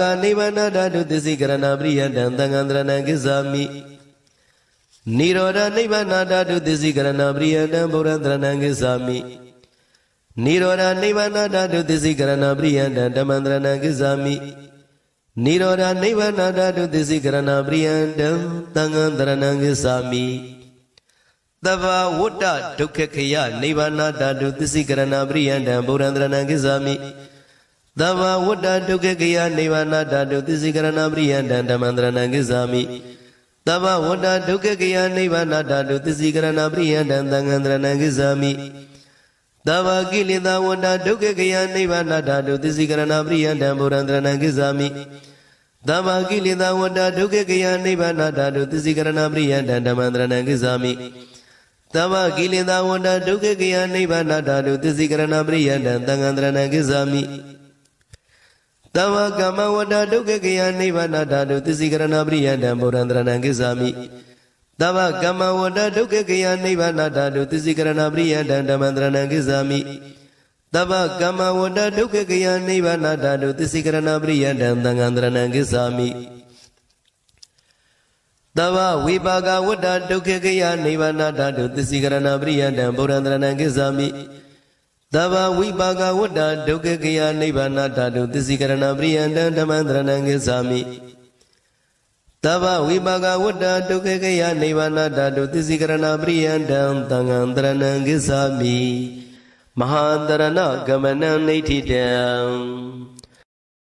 ဂနိဗ္ဗာန်ဓာတုသစ္စိကရဏပရိယတံသံဃံတရဏံကိစ္ဆာမိနိရောဓနိဗ္ဗာန်ဓာတုသစ္စိကရဏပရိယတံဗုဒ္ဓံတရဏံကိစ္ဆာမိနိရောဓနိဗ္ဗာန်ဓာတုသစ္စိကရဏပရိယတံဓမ္မံတရဏံကိစ္ဆာမိနိရောဓနိဗ္ဗာန်ဓာတုသစ္စိကရဏပရိယတံသံဃံတရဏံကိစ္ဆာမိသဗ္ဗဝတ္တဒုက္ခခယနိဗ္ဗာန်ဓာတုသစ္စိကရဏပရိယတံဗုဒ္ဓံတရဏံကိစ္ဆာမိသဗ္ဗဝတ္တဒုက္ခကယနိဗ္ဗာနဓာတုသစ္စိကရဏပရိယတံဓမ္မန္တရဏံကိစ္ဆာမိသဗ္ဗဝတ္တဒုက္ခကယနိဗ္ဗာနဓာတုသစ္စိကရဏပရိယတံသံဃန္တရဏံကိစ္ဆာမိသဗ္ဗကိလေသာဝတ္တဒုက္ခကယနိဗ္ဗာနဓာတုသစ္စိကရဏပရိယတံဘုရန္တရဏံကိစ္ဆာမိ သဗ္ဗကိလေသာဝတ္တဒုက္ခကယနိဗ္ဗာနဓာတုသစ္စိကရဏပရိယတံဓမ္မန္တရဏံကိစ္ဆာမိသဗ္ဗကိလေသာဝတ္တဒုက္ခကယနိဗ္ဗာနဓာ တုသစ္စိကရဏပရိယတံသံဃန္တရဏံကိစ္ဆာမိတဝကမ္မဝတ္တဒုက္ခကယနိဗ္ဗာနဓာတုသစ္စိကရဏပရိယတံဗုဒ္ဓံတရဏံကိစ္ဆာမိတဝကမ္မဝတ္တဒုက္ခကယနိဗ္ဗာနဓာတုသစ္စိကရဏပရိယတံဓမ္မံတရဏံကိစ္ဆာမိတဝကမ္မဝတ္တဒုက္ခကယနိဗ္ဗာနဓာတုသစ္စိကရဏပရိယတံသံဃံတရဏံကိစ္ဆာမိတဝဝိပါကဝတ္တဒုက္ခကယနိဗ္ဗာနဓာတုသစ္စိကရဏပရိယတံဗုဒ္ဓံတရဏံကိစ္ဆာမိ သဗ္ဗဝိပါကဝတ္တဒုက္ခကယနိဗ္ဗာနဓာတုသစ္စိကရဏပရိယံတံဓမ္မန္တရဏံကိသာမိသဗ္ဗဝိပါကဝတ္တဒုက္ခကယနိဗ္ဗာနဓာတုသစ္စိကရဏပရိယံတံသံဃံတရဏံကိသာမိမဟာတရဏဂမနံနေဋ္ဌိတံ